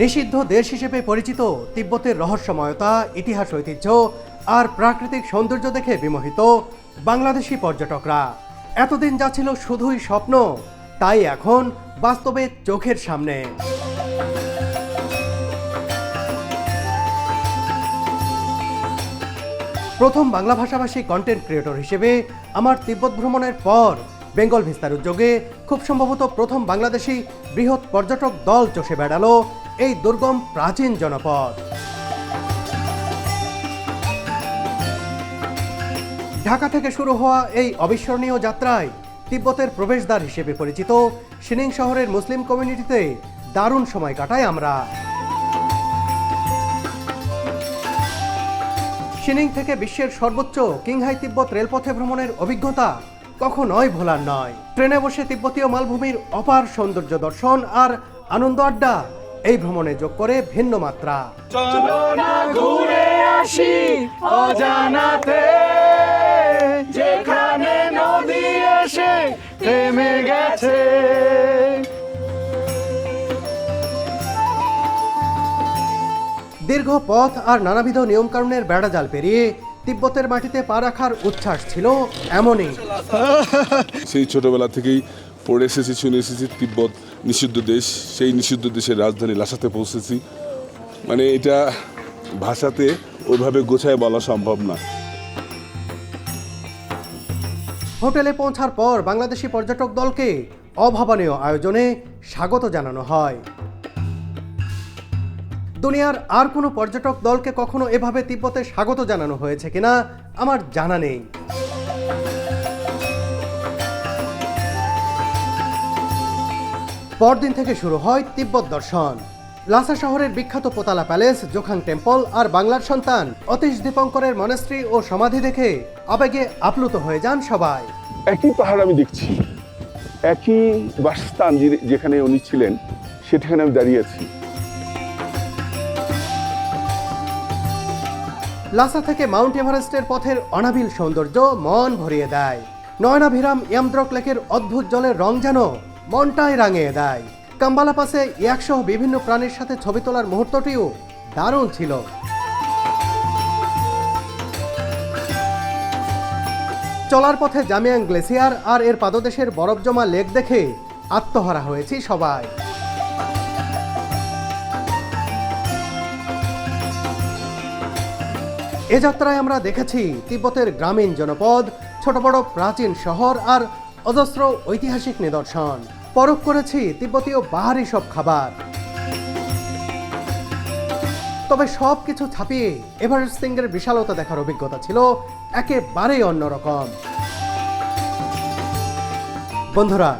নিষিদ্ধ দেশ হিসেবে পরিচিত তিব্বতের রহস্যময়তা, ইতিহাস ঐতিহ্য আর প্রাকৃতিক সৌন্দর্য দেখে বিমোহিত বাংলাদেশি পর্যটকরা। এতদিন যা ছিল শুধুই স্বপ্ন, তাই এখন বাস্তবে চোখের সামনে। প্রথম বাংলা ভাষাভাষী কন্টেন্ট ক্রিয়েটর হিসেবে আমার তিব্বত ভ্রমণের পর বেঙ্গল ভিস্তার উদ্যোগে খুব সম্ভবত প্রথম বাংলাদেশি বৃহৎ পর্যটক দল চষে বেড়ালো এই দুর্গম প্রাচীন জনপদ। ঢাকা থেকে শুরু হওয়া এই অবিস্মরণীয় যাত্রায় তিব্বতের প্রবেশদ্বার হিসেবে পরিচিত সিনিং শহরের মুসলিম কমিউনিটিতে দারুণ সময় কাটাই আমরা। সিনিং থেকে বিশ্বের সর্বোচ্চ কিংহাই তিব্বত রেলপথে ভ্রমণের অভিজ্ঞতা কখনোই ভোলার নয়। ট্রেনে বসে তিব্বতীয় মালভূমির অপার সৌন্দর্য দর্শন আর আনন্দ আড্ডা এই ভ্রমণে যোগ করে ভিন্ন মাত্রা। চলো না ঘুরে আসি অজানাতে। যেখানে নদী এসে থেমে গেছে। দীর্ঘ পথ আর নানাবিধ নিয়মকানুনের বেড়াজাল পেরিয়ে তিব্বতের মাটিতে পা রাখার উচ্ছ্বাস ছিল এমনই। সেই ছোটবেলা থেকেই পড়ে এসেছি শুনে এসেছি তিব্বত। নিষিদ্ধ দেশ, সেই নিষিদ্ধ দেশের রাজধানী লাসাতে পৌঁছেছি। মানে এটা ভাষাতে ওইভাবে গোছায় বলা সম্ভব না। হোটেলে পৌঁছার পর বাংলাদেশি পর্যটক দলকে অভাবনীয় আয়োজনে স্বাগত জানানো হয়। দুনিয়ার আর কোনো পর্যটক দলকে কখনো এভাবে তিব্বতে স্বাগত জানানো হয়েছে কিনা আমার জানা নেই। পরদিন থেকে শুরু হয় তিব্বত দর্শন। লাসা শহরের বিখ্যাত পোতালা প্যালেস জোখাং টেম্পল আর বাংলার সন্তান অতীশ দীপঙ্করের মনেস্ট্রি ও সমাধি দেখে আবেগে আপ্লুত হয়ে যান সবাই। একই পাহাড় আমি দেখছি একই বাসস্থান যেখানে উনি ছিলেন সেখানে আমি দাঁড়িয়ে আছি। লাসা থেকে মাউন্ট এভারেস্টের পথের অনাবিল সৌন্দর্য মন ভরিয়ে দেয়। নয়নাভিরাম ইয়ামদ্রক লেকের অদ্ভুত জলের রং যেন মনটাই রাঙিয়ে দেয়। কাম্বালা পাশে ইয়াকসহ বিভিন্ন প্রাণীর সাথে ছবি তোলার মুহূর্তটিও দারুণ ছিল। চলার পথে জামিয়াং গ্লেসিয়ার আর এর পাদদেশের বরফ জমা লেক দেখে আত্মহারা হয়েছি সবাই। এ যাত্রায় আমরা দেখেছি তিব্বতের গ্রামীণ জনপদ, ছোট বড় প্রাচীন শহর আর অজস্র ঐতিহাসিক নিদর্শন। পরখ করেছি তিব্বতীয় বাহারি সব খাবার। তবে সব কিছু ছাপিয়ে এভারেস্ট সিংহের বিশালতা দেখার অভিজ্ঞতা ছিল একেবারেই অন্যরকম। বন্ধুরা,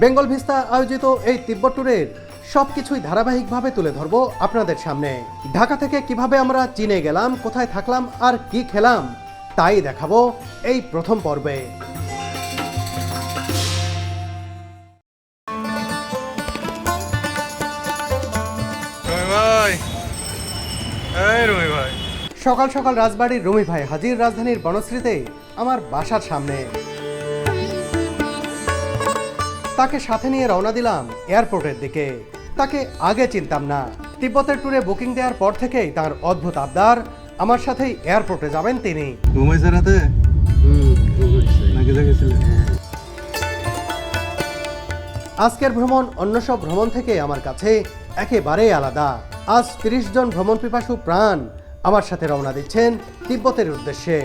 বেঙ্গল ভিস্তা আয়োজিত এই তিব্বত ট্যুরের সব কিছুই ধারাবাহিকভাবে তুলে ধরবো আপনাদের সামনে। ঢাকা থেকে কীভাবে আমরা চীনে গেলাম, কোথায় থাকলাম, আর কি খেলাম, তাই দেখাবো এই প্রথম পর্বে। সকাল সকাল রাজবাড়ির রুমি ভাই হাজির রাজধানীর বনশ্রীতে আমার বাসার সামনে। তাকে সাথে নিয়ে রওনা দিলাম এয়ারপোর্টের দিকে। তাকে আগে চিনতাম না। তিব্বতের ট্যুরে বুকিং দেওয়ার পর থেকেই তার অদ্ভুত আবদার। আমার সাথেই এয়ারপোর্টে যাবেন তিনি। জেগেছিলেন আজকের ভ্রমণ অন্য সব ভ্রমণ থেকে আমার কাছে একেবারেই আলাদা। আজ তিরিশ জন ভ্রমণ পিপাসু প্রাণ আমার সাথে রওনা দিচ্ছেন তিব্বতের উদ্দেশ্যে।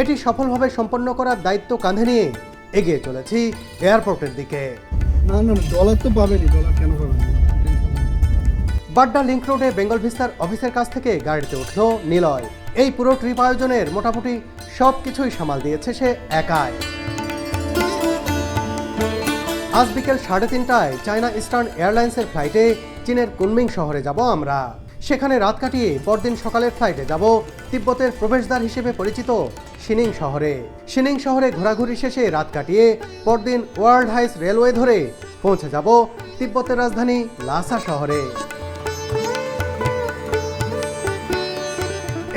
এটি সফলভাবে সম্পন্ন করার দায়িত্ব কাঁধে নিয়ে এগিয়ে চলেছি এয়ারপোর্টের দিকে। না না ডলার তো পাবেনি ডলার কেন পাবেন বাড্ডা লিংক রোডে বেঙ্গল ভিস্তার অফিসের কাছ থেকে গাড়িতে উঠল নিলয়। এই পুরো ট্রিপ আয়োজনের মোটামুটি সব কিছুই সামাল দিয়েছে সে একাই। আজ বিকেল সাড়ে তিনটায় চায়না ইস্টার্ন এয়ারলাইন্সের ফ্লাইটে চীনের কুনমিং শহরে যাব আমরা। সেখানে রাত কাটিয়ে পরদিন সকালের ফ্লাইটে যাব। তিব্বতের প্রবেশদ্বার হিসেবে পরিচিত শিনিং শহরে। শিনিং শহরে ঘোরাঘুরি শেষে রাত কাটিয়ে পরদিন ওয়ার্ল্ড হাইস রেলওয়ে ধরে পৌঁছে যাব তিব্বতের রাজধানী লাসা শহরে।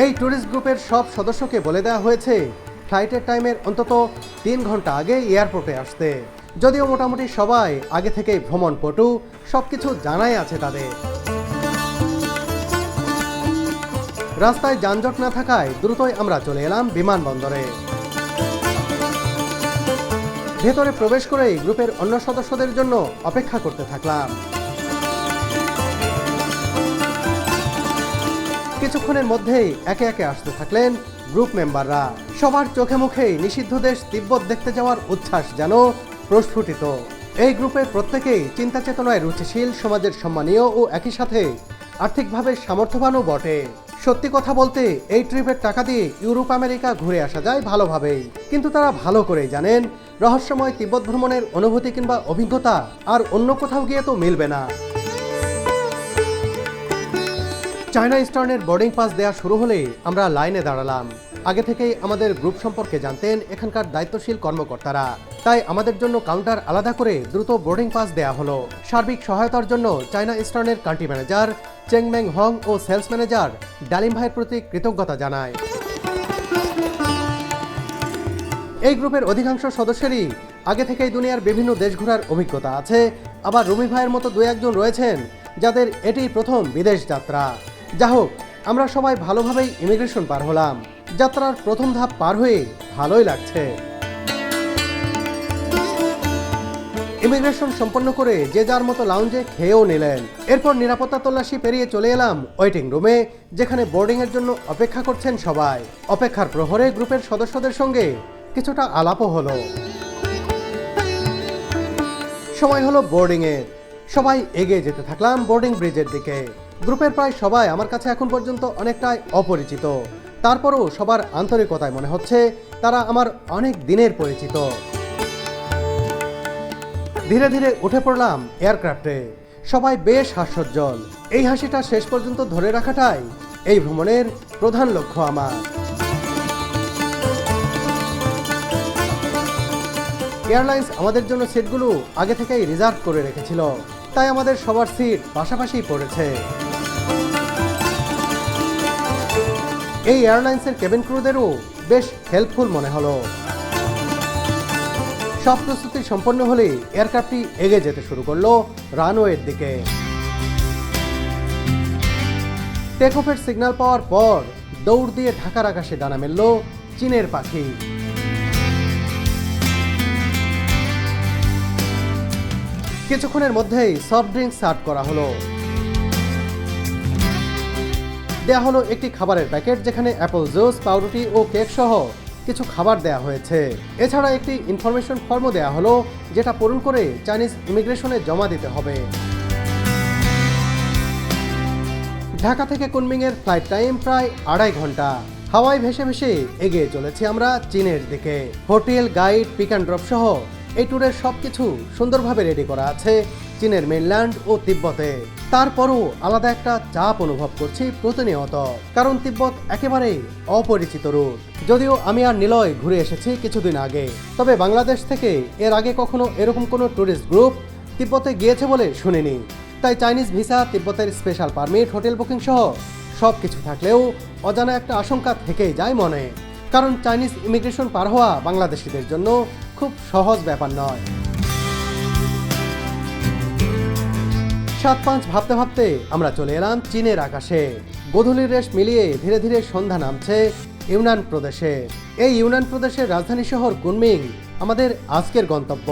এই ট্যুরিস্ট গ্রুপের সব সদস্যকে বলে দেওয়া হয়েছে ফ্লাইটের টাইমের অন্তত তিন ঘণ্টা আগে এয়ারপোর্টে আসতে। যদিও মোটামুটি সবাই আগে থেকেই ভ্রমণ পটু সব কিছু জানাই আছে তাদের। রাস্তায় যানজট না থাকায় দ্রুতই আমরা চলে এলাম বিমানবন্দরে। ভেতরে প্রবেশ করেই গ্রুপের অন্য সদস্যদের জন্য অপেক্ষা করতে থাকলাম। কিছুক্ষণের মধ্যেই একে একে আসতে থাকলেন গ্রুপ মেম্বাররা। সবার চোখে মুখেই নিষিদ্ধ দেশ তিব্বত দেখতে যাওয়ার উচ্ছ্বাস যেন প্রস্ফুটিত। এই গ্রুপের প্রত্যেকেই চিন্তা চেতনায় রুচিশীল, সমাজের সম্মানীয় ও একই সাথে আর্থিকভাবে সামর্থ্যবানও বটে। সত্যি কথা বলতে, এই ট্রিপের টাকা দিয়ে ইউরোপ, আমেরিকা ঘুরে আসা যায় ভালোভাবেই কিন্তু তারা ভালো করেই জানেন, রহস্যময় তিব্বত ভ্রমণের অনুভূতি কিংবা অভিজ্ঞতা আর অন্য কোথাও গিয়ে তো মিলবে না। চায়না ইস্টার্নের বোর্ডিং পাস দেওয়া শুরু হলে আমরা লাইনে দাঁড়ালাম। আগে থেকেই আমাদের গ্রুপ সম্পর্কে জানতেন এখানকার দায়িত্বশীল কর্মকর্তারা। তাই আমাদের জন্য কাউন্টার আলাদা করে দ্রুত বোর্ডিং পাস দেওয়া হলো। সার্বিক সহায়তার জন্য চায়না ইস্টার্নের কান্ট্রি ম্যানেজার চেংমেং হং ও সেলস ম্যানেজার ডালিম ভাইয়ের প্রতি কৃতজ্ঞতা জানায়। এই গ্রুপের অধিকাংশ সদস্যেরই আগে থেকেই দুনিয়ার বিভিন্ন দেশ ঘোরার অভিজ্ঞতা আছে। আবার রুমি ভাইয়ের মতো দু একজন রয়েছেন যাদের এটি প্রথম বিদেশ যাত্রা। যা হোক, আমরা সবাই ভালোভাবেই ইমিগ্রেশন পার হলাম। যাত্রার প্রথম ধাপ পার হয়ে ভালোই লাগছে। ইমিগ্রেশন সম্পন্ন করে যে যার মতো লাউঞ্জে খেয়েও নিলেন। এরপর নিরাপত্তা তল্লাশি পেরিয়ে চলে এলাম ওয়েটিং রুমে যেখানে বোর্ডিং এর জন্য অপেক্ষা করছেন সবাই। অপেক্ষার প্রহরে গ্রুপের সদস্যদের সঙ্গে কিছুটা আলাপও হলো। সময় হলো বোর্ডিং এর সবাই এগিয়ে যেতে থাকলাম বোর্ডিং ব্রিজের দিকে। গ্রুপের প্রায় সবাই আমার কাছে এখন পর্যন্ত অনেকটাই অপরিচিত। তারপরও সবার আন্তরিকতায় মনে হচ্ছে তারা আমার অনেক দিনের পরিচিত। ধীরে ধীরে উঠে পড়লাম এয়ারক্রাফটে। সবাই বেশ হাস্যোজ্জ্বল। এই হাসিটা শেষ পর্যন্ত ধরে রাখাটাই এই ভ্রমণের প্রধান লক্ষ্য আমার। এয়ারলাইন্স আমাদের জন্য সিটগুলো আগে থেকেই রিজার্ভ করে রেখেছিল, তাই আমাদের সবার সিট পাশাপাশি পড়েছে। এই এয়ারলাইন্সের কেবিন ক্রুদেরও বেশ হেল্পফুল মনে হলো। সব প্রস্তুতি সম্পন্ন হলে এয়ারক্রাফটটি এগিয়ে যেতে শুরু করল রানওয়ের দিকে। টেক অফের সিগন্যাল পাওয়ার পর দৌড় দিয়ে ঢাকার আকাশে ডানা মেলল চীনের পাখি। কিছুক্ষণের মধ্যেই সফট ড্রিঙ্ক সার্ভ করা হলো। দেয়া হলো একটি খাবারের প্যাকেট যেখানে অ্যাপল জুস পাউরুটি ও কেক সহ কিছু খাবার দেয়া হয়েছে। এছাড়া একটি ইনফরমেশন ফর্মও দেয়া হলো, যেটা পূরণ করে চাইনিজ ইমিগ্রেশনে জমা দিতে হবে। ঢাকা থেকে কুনমিংয়ের ফ্লাইট টাইম প্রায় আড়াই ঘণ্টা। হাওয়ায় ভেসে ভেসে এগিয়ে চলেছি আমরা চীনের দিকে। Hotel guide pick and drop সহ এই ট্যুরের সবকিছু সুন্দরভাবে রেডি করা আছে চীনের মেনল্যান্ড ও তিব্বতে। তারপরও আলাদা একটা চাপ অনুভব করছি প্রতিনিয়ত, কারণ তিব্বত একেবারেই অপরিচিত রুট যদিও আমি আর নিলয় ঘুরে এসেছি কিছুদিন আগে, তবে বাংলাদেশ থেকে এর আগে কখনো এরকম কোনো ট্যুরিস্ট গ্রুপ তিব্বতে গিয়েছে বলে শুনিনি। তাই চাইনিজ ভিসা তিব্বতের স্পেশাল পারমিট হোটেল বুকিং সহ সব কিছু থাকলেও অজানা একটা আশঙ্কা থেকেই যায় মনে, কারণ চাইনিজ ইমিগ্রেশন পার হওয়া বাংলাদেশিদের জন্য খুব সহজ ব্যাপার নয়। সাত পাঁচ ভাবতে ভাবতে আমরা চলে এলাম চীনের আকাশে। গোধূলির রেশ মিলিয়ে ধীরে ধীরে সন্ধ্যা নামছে ইউনান প্রদেশে। এই ইউনান প্রদেশের রাজধানী শহর কুনমিং, আমাদের আজকের গন্তব্য।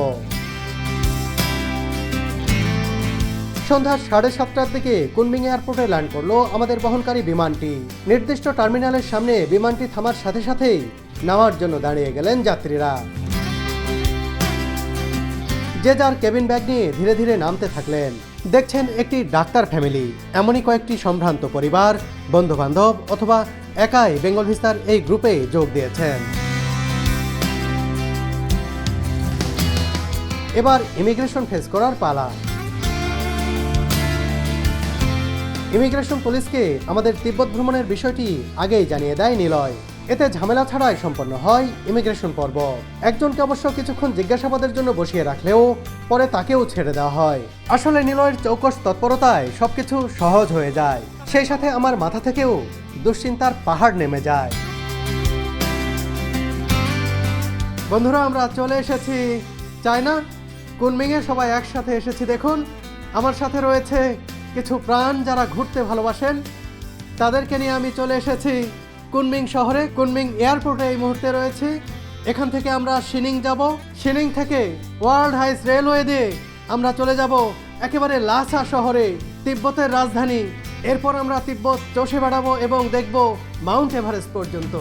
সন্ধ্যা সাড়ে সাতটার দিকে কুনমিং এয়ারপোর্টে ল্যান্ড করল আমাদের বহনকারী বিমানটি। নির্দিষ্ট টার্মিনালের সামনে বিমানটি থামার সাথে সাথেই নামার জন্য দাঁড়িয়ে গেলেন যাত্রীরা। যে যার কেবিন ব্যাগ নিয়ে ধীরে ধীরে নামতে থাকলেন। দেখছেন একটি ডাক্তার ফ্যামিলি। এমনই কয়েকটি সম্ভ্রান্ত পরিবার বন্ধু বান্ধব অথবা একাই বেঙ্গল ভিস্তার এই গ্রুপে যোগ দিয়েছেন। এবার ইমিগ্রেশন ফেস করার পালা। ইমিগ্রেশন পুলিশকে আমাদের তিব্বত ভ্রমণের বিষয়টি আগেই জানিয়ে দেয় নিলয়। এতে ঝামেলা ছাড়াই সম্পন্ন হয় ইমিগ্রেশন পর্ব। একজনকে অবশ্য কিছুক্ষণ জিজ্ঞাসাবাদের জন্য বসিয়ে রাখলেও পরে তাকেও ছেড়ে দেওয়া হয়। আসলে নিলয়ের চৌকস তৎপরতায় সবকিছু সহজ হয়ে যায়। সেই সাথে আমার মাথা থেকেও দুশ্চিন্তার পাহাড় নেমে যায়। বন্ধুরা, আমরা চলে এসেছি চায়না। কুনমিংয়ে সবাই একসাথে এসেছি, দেখুন। আমার সাথে রয়েছে কিছু প্রাণ যারা ঘুরতে ভালোবাসেন। তাদেরকে নিয়ে আমি চলে এসেছি কুনমিং শহরে কুনমিং এয়ারপোর্টে এই মুহূর্তে রয়েছি। এখান থেকে আমরা শিনিং যাব। শিনিং থেকে ওয়ার্ল্ড হাইস রেলওয়ে দিয়ে আমরা চলে যাব একেবারে লাসা শহরে, তিব্বতের রাজধানী। এরপর আমরা তিব্বত চষে বেড়াবো এবং দেখব মাউন্ট এভারেস্ট পর্যন্ত।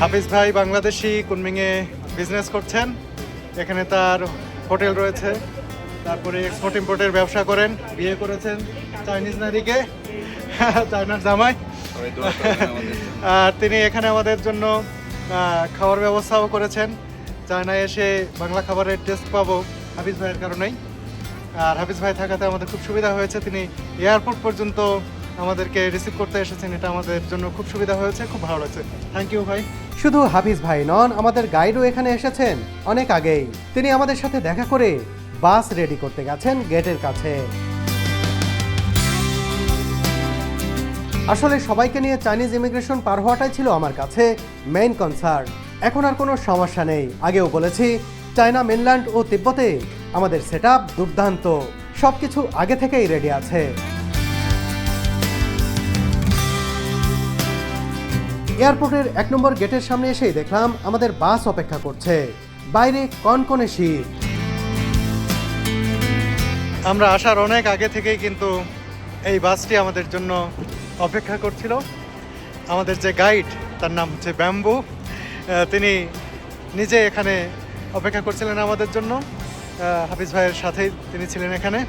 হাফিজ ভাই বাংলাদেশি কুনমিংয়ে বিজনেস করছেন। এখানে তার হোটেল রয়েছে। তারপরে এক্সপোর্ট ইম্পোর্টের ব্যবসা করেন, বিয়ে করেছেন। চাইনিজ নারীকে। চায়নার জামাই। তিনি এখানে আমাদের জন্য খাওয়ার ব্যবস্থাও করেছেন। চায়নায় এসে বাংলা খাবারের টেস্ট পাবো হাফিজ ভাইয়ের কারণেই। আর হাফিজ ভাই থাকাতে আমাদের খুব সুবিধা হয়েছে। তিনি এয়ারপোর্ট পর্যন্ত আমাদেরকে রিসিভ করতে এসেছেন। এটা আমাদের জন্য খুব সুবিধা হয়েছে খুব ভালো লাগছে। থ্যাংক ইউ ভাই। শুধু হাফিজ ভাই নন আমাদের গাইডও এখানে এসেছেন অনেক আগেই। তিনি আমাদের সাথে দেখা করে বাস রেডি করতে গেছেন গেটের কাছে। আসলে সবাইকে নিয়ে চাইনিজ ইমিগ্রেশন পার হওয়াটাই ছিল আমার কাছে মেইন কনসার্ন এখন আর কোনো সমস্যা নেই। আগেও বলেছি চায়না মেনল্যান্ড ও তিব্বতে আমাদের সেট আপ দুর্দান্ত। সব কিছু আগে থেকেই রেডি আছে। এয়ারপোর্টের এক নম্বর গেটের সামনে এসেই দেখলাম আমাদের বাস অপেক্ষা করছে। বাইরে কনকনে শীত। আমরা আসার অনেক আগে থেকেই কিন্তু এই বাসটি আমাদের জন্য অপেক্ষা করছিল। আমাদের যে গাইড তার নাম হচ্ছে ব্যাম্বু। তিনি নিজে এখানে অপেক্ষা করছিলেন আমাদের জন্য। হাফিজ ভাইয়ের সাথেই তিনি ছিলেন এখানে।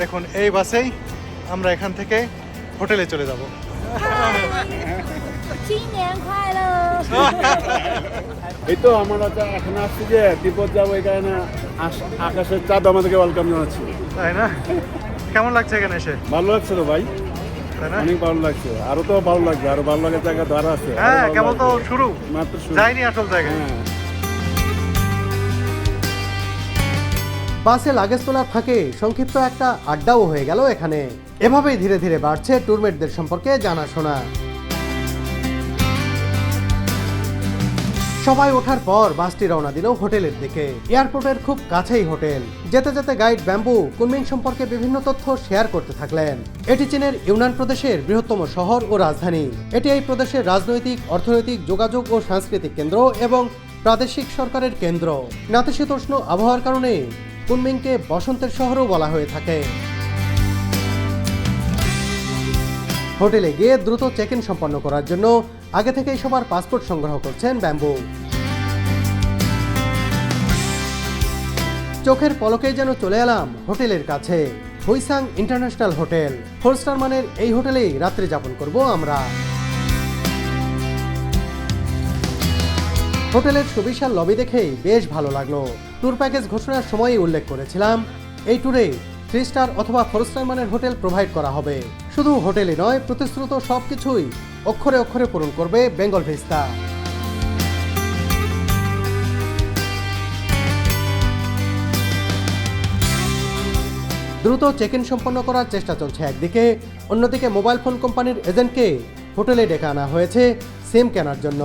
দেখুন এই বাসেই আমরা এখান থেকে হোটেলে চলে যাব। এই তো আমরা এখন আসছি যে তিব্বত যাব এখানে আকাশের চাঁদ আমাদেরকে ওয়েলকাম জানাচ্ছি। তাই না? কেমন লাগছে এখানে এসে? ভালো লাগছে তো ভাই। অনেক ভালো লাগছে। আরও তো ভালো লাগবে আরও ভালো লাগার জায়গা ধরা আছে হ্যাঁ কেবল তো শুরু। মাত্র শুরু। যাইনি আসল জায়গায়। হ্যাঁ। বাসে লাগেজ তোলার ফাঁকে সংক্ষিপ্ত একটা আড্ডাও হয়ে গেল এখানে। এভাবেই ধীরে ধীরে বাড়ছে টুরমেটদের সম্পর্কে জানাশোনা। সবাই ওঠার পর বাসটি রওনা দিল হোটেলের দিকে। এয়ারপোর্টের খুব কাছেই হোটেল। যেতে যেতে গাইড ব্যাম্বু কুনমিং সম্পর্কে বিভিন্ন তথ্য শেয়ার করতে থাকলেন। এটি চীনের ইউনান প্রদেশের বৃহত্তম শহর ও রাজধানী। এটি এই প্রদেশের রাজনৈতিক, অর্থনৈতিক, যোগাযোগ ও সাংস্কৃতিক কেন্দ্র এবং প্রাদেশিক সরকারের কেন্দ্র। নাতিশীতোষ্ণ আবহাওয়ার কারণে কুনমিংকে বসন্তের শহরও বলা হয়ে থাকে। হোটেলে গিয়ে দ্রুত চেক ইন সম্পন্ন করার জন্য আগে থেকেই সবার পাসপোর্ট সংগ্রহ করছেন ব্যাম্বু। চোখের পলকেই যেন চলে এলাম হোটেলের কাছে, Huisang international hotel. Four star মানের এই হোটেলেই রাত্রি যাপন করব আমরা। হোটেলের সুবিশাল লবি দেখেই বেশ ভালো লাগল। ট্যুর প্যাকেজ ঘোষণার সময়ই উল্লেখ করেছিলাম, এই ট্যুরে থ্রি স্টার অথবা ফোর স্টার মানের হোটেল প্রোভাইড করা হবে। শুধু হোটেলে নয়, প্রতিশ্রুত সব কিছুই অক্ষরে অক্ষরে পূরণ করবে বেঙ্গল ভিস্তা। দ্রুত চেক ইন সম্পন্ন করার চেষ্টা চলছে একদিকে, অন্যদিকে মোবাইল ফোন কোম্পানির এজেন্টকে হোটেলে ডেকে আনা হয়েছে সিম কেনার জন্য।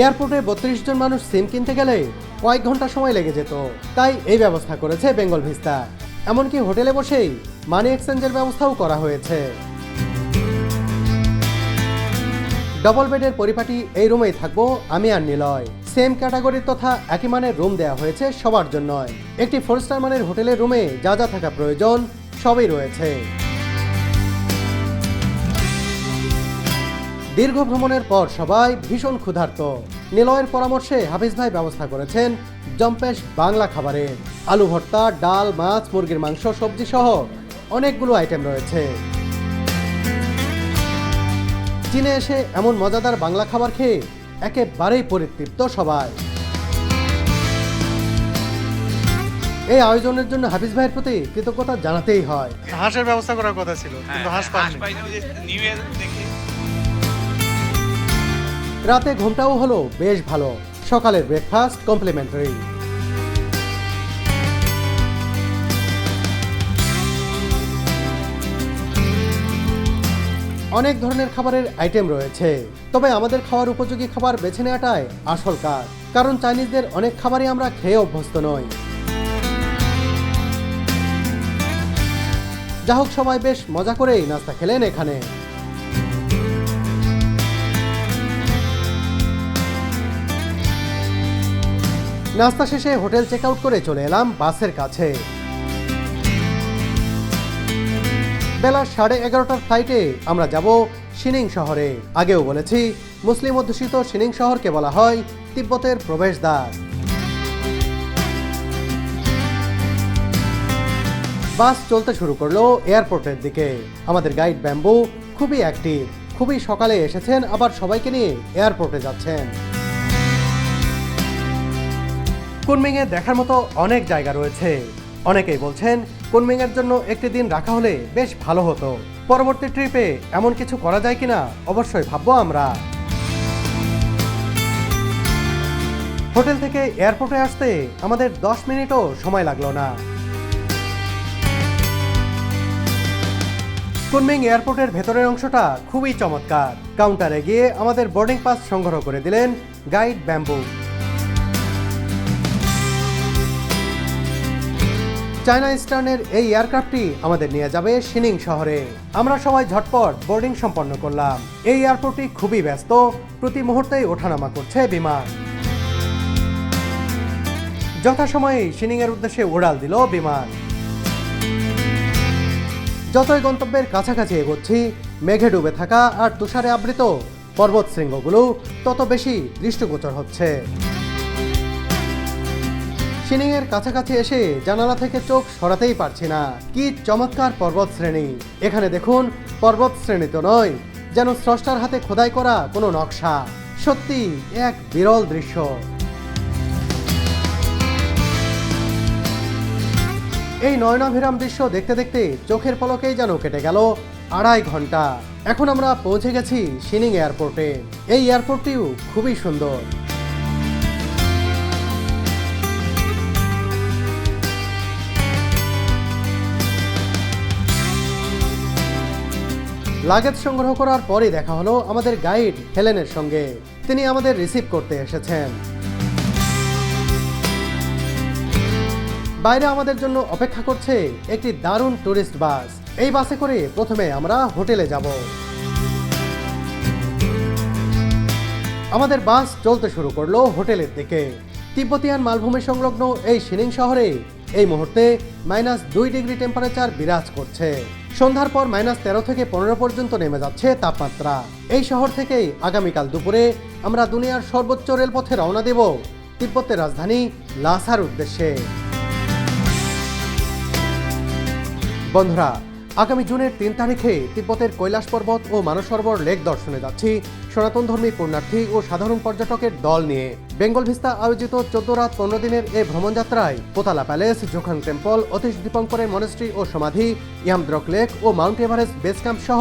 এয়ারপোর্টে বত্রিশ জন মানুষ সিম কিনতে গেলে কয়েক ঘণ্টা সময় লেগে যেত। তাই এই ব্যবস্থা করেছে বেঙ্গল ভিস্তা। এমনকি হোটেলে বসেই মানি এক্সচেঞ্জের ব্যবস্থাও করা হয়েছে। ডবল বেডের পরিপাটি এই রুমেই থাকব আমি আর নিলয়। সেম ক্যাটাগরির তথা একই মানের রুম দেয়া হয়েছে সবার জন্য একটি ফোর স্টার মানের হোটেলের রুমে যা যা থাকা প্রয়োজন সবই রয়েছে। দীর্ঘ ভ্রমণের পর সবাই ভীষণ ক্ষুধার্ত। নিলয়ের পরামর্শে হাফিজ ভাই ব্যবস্থা করেছেন জম্পেশ বাংলা খাবারের আলু ভর্তা ডাল মাছ মুরগির মাংস সবজি সহ অনেকগুলো আইটেম রয়েছে। চীনে এসে এমন মজাদার বাংলা খাবার খেয়ে একেবারেই পরিতৃপ্ত সবাই। এই আয়োজনের জন্য হাফিজ ভাইয়ের প্রতি কৃতজ্ঞতা জানাতেই হয়। হাঁসের ব্যবস্থা করার কথা ছিল কিন্তু হাঁস পাইনি রাতে ঘুমটাও হলো বেশ ভালো। সকালের ব্রেকফাস্ট কমপ্লিমেন্টারি অনেক ধরনের খাবারের আইটেম রয়েছে। তবে আমাদের খাওয়ার উপযোগী খাবার বেছে নেওয়াটাই আসল কাজ। কারণ চাইনিজদের অনেক খাবারই আমরা খেয়ে অভ্যস্ত নই। যা হোক সবাই বেশ মজা করেই নাস্তা খেলেন এখানে। নাস্তা শেষে হোটেল চেক আউট করে চলে এলাম বাসের কাছে। বেলা সাড়ে এগারোটার ফ্লাইটে আমরা যাব সিনিং শহরে। আগেও বলেছি, মুসলিম অধ্যুষিত শিনিং শহরকে বলা হয় তিব্বতের প্রবেশদ্বার। বাস চলতে শুরু করল এয়ারপোর্টের দিকে। আমাদের গাইড ব্যাম্বু খুবই অ্যাক্টিভ, খুবই সকালে এসেছেন, আবার সবাইকে নিয়ে এয়ারপোর্টে যাচ্ছেন। কুনমিংয়ে দেখার মতো অনেক জায়গা রয়েছে। অনেকেই বলছেন, কুনমিংয়ের জন্য একটি দিন রাখা হলে বেশ ভালো হতো। পরবর্তী ট্রিপে এমন কিছু করা যায় কিনা, অবশ্যই ভাববো আমরা। হোটেল থেকে এয়ারপোর্টে আসতে আমাদের দশ মিনিটও সময় লাগল না। কুনমিং এয়ারপোর্টের ভেতরের অংশটা খুবই চমৎকার। কাউন্টারে গিয়ে আমাদের বোর্ডিং পাস সংগ্রহ করে দিলেন গাইড ব্যাম্বু। চায়না ইস্টার্নের এই এয়ারক্রাফটটি আমাদের নিয়ে যাবে শিনিং শহরে। আমরা সবাই ঝটপট বোর্ডিং সম্পন্ন করলাম। এই এয়ারপোর্টটি খুবই ব্যস্ত, প্রতি মুহূর্তেই ওঠানামা করছে বিমান। যথাসময়ে এর উদ্দেশ্যে উড়াল দিল বিমান। যতই গন্তব্যের কাছাকাছি এগোচ্ছি, মেঘে ডুবে থাকা আর তুষারে আবৃত পর্বত শৃঙ্গগুলো তত বেশি দৃষ্টিগোচর হচ্ছে। শিনিংয়ের কাছাকাছি এসে জানালা থেকে চোখ সরাতেই পারছি না। কি চমৎকার পর্বত শ্রেণি এখানে দেখুন পর্বত শ্রেণি তো নয়, যেন স্রষ্টার হাতে খোদাই করা কোনো নকশা। সত্যি, এক বিরল দৃশ্য। এই নয়নাভিরাম দৃশ্য দেখতে দেখতে চোখের পলকেই যেন কেটে গেল আড়াই ঘণ্টা। এখন আমরা পৌঁছে গেছি শিনিং এয়ারপোর্টে। এই এয়ারপোর্টটিও খুবই সুন্দর। লাগেজ সংগ্রহ করার পরে দেখা হলো আমাদের গাইড হেলেনের সঙ্গে। তিনি আমাদের রিসিভ করতে এসেছেন। বাইরে আমাদের জন্য অপেক্ষা করছে একটি দারুণ টুরিস্ট বাস। এই বাসে করে প্রথমে আমরা হোটেলে যাব। আমাদের বাস চলতে শুরু করল হোটেলের দিকে। তিব্বতিয়ান মালভূমি সংলগ্ন এই শিনিং শহরে এই মুহূর্তে মাইনাস দুই ডিগ্রি টেম্পারেচার বিরাজ করছে। সন্ধ্যার পর মাইনাস তেরো থেকে পনেরো পর্যন্ত নেমে যাচ্ছে তাপমাত্রা। এই শহর থেকেই আগামীকাল দুপুরে আমরা দুনিয়ার সর্বোচ্চ রেলপথে রওনা দেব তিব্বতের রাজধানী লাসার উদ্দেশ্যে। বন্ধুরা আগামী জুনের তিন তারিখে তিব্বতের কৈলাস পর্বত ও মানসরোবর লেক দর্শনে যাচ্ছি। সনাতন ধর্মী পুণ্যার্থী ও সাধারণ পর্যটকের দল নিয়ে। বেঙ্গল ভিস্তা আয়োজিত চোদ্দ রাত পনেরো দিনের এই ভ্রমণযাত্রায় Potala palace Jokhang temple, Atish দীপঙ্করের মনেস্ট্রি ও সমাধি, ইয়ামদ্রক লেক ও মাউন্ট এভারেস্ট বেস ক্যাম্প সহ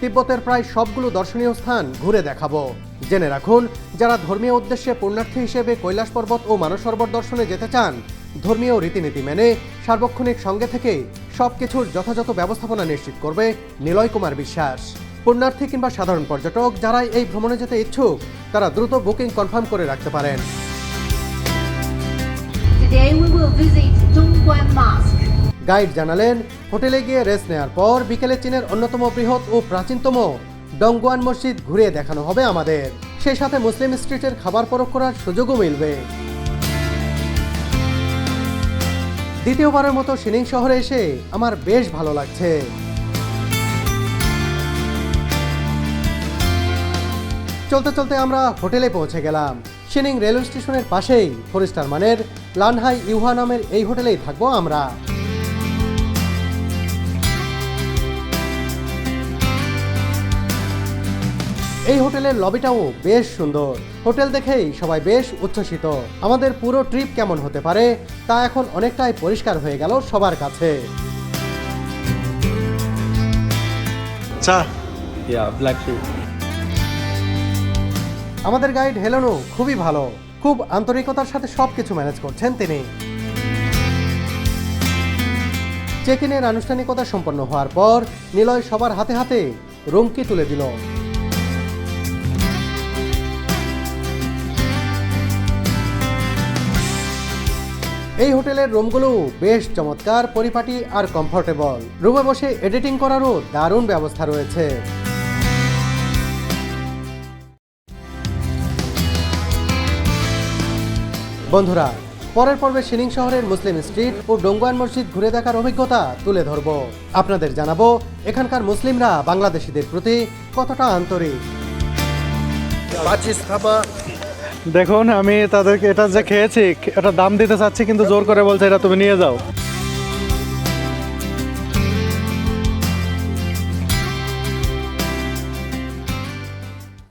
তিব্বতের প্রায় সবগুলো দর্শনীয় স্থান ঘুরে দেখাবো। জেনে রাখুন, যারা ধর্মীয় উদ্দেশ্যে পুণ্যার্থী হিসেবে কৈলাস পর্বত ও মানসরোবর দর্শনে যেতে চান, ধর্মীয় রীতিনীতি মেনে সার্বক্ষণিক সঙ্গে থেকে সবকিছুর যথাযথ ব্যবস্থাপনা নিশ্চিত করবে নিলয় কুমার বিশ্বাস। পুণ্যার্থী কিংবা সাধারণ পর্যটক যারাই এই ভ্রমণে যেতে ইচ্ছুক তারা দ্রুত বুকিং কনফার্ম করে রাখতে পারেন. গাইড জানালেন হোটেলে গিয়ে রেস্ট নেওয়ার পর বিকেলে চীনের অন্যতম বৃহৎ ও প্রাচীনতম ডংগুয়ান মসজিদ ঘুরে দেখানো হবে আমাদের। সেই সাথে মুসলিম স্ট্রিটের খাবার পরখ করার সুযোগও মিলবে। দ্বিতীয়বারের মতো সিনিং শহরে এসে আমার বেশ ভালো লাগছে। চলতে চলতে আমরা হোটেলে পৌঁছে গেলাম। সিনিং রেলওয়ে স্টেশনের পাশেই ফোর স্টার মানের লানহাই ইউহা নামের এই হোটেলেই থাকব আমরা। এই হোটেলের লবিটাও বেশ সুন্দর। হোটেল দেখেই সবাই বেশ উচ্ছ্বসিত। আমাদের পুরো ট্রিপ কেমন হতে পারে তা এখন অনেকটাই পরিষ্কার হয়ে গেল সবার কাছে. আমাদের গাইড হেলেনও খুবই ভালো। খুব আন্তরিকতার সাথে সব কিছু ম্যানেজ করছেন তিনি। চেক ইনের আনুষ্ঠানিকতা সম্পন্ন হওয়ার পর নিলয় সবার হাতে হাতে রুমকি তুলে দিল। এই হোটেলের রুমগুলো বেশ চমৎকার, পরিপাটি আর কমফোর্টেবল রুমে বসে এডিটিং করারও দারুণ ব্যবস্থা রয়েছে। বন্ধুরা, পরের পর্বে সিনিং শহরের মুসলিম স্ট্রিট ও ডোঙ্গুয়ান মসজিদ ঘুরে দেখার অভিজ্ঞতা তুলে ধরব। আপনাদের জানাব, এখানকার মুসলিমরা বাংলাদেশিদের প্রতি কতটা আন্তরিক। দেখুন, আমি তাদেরকে এটা যে খেয়েছি, এটা দাম দিতে চাচ্ছি, কিন্তু জোর করে বলছে, এটা তুমি নিয়ে যাও।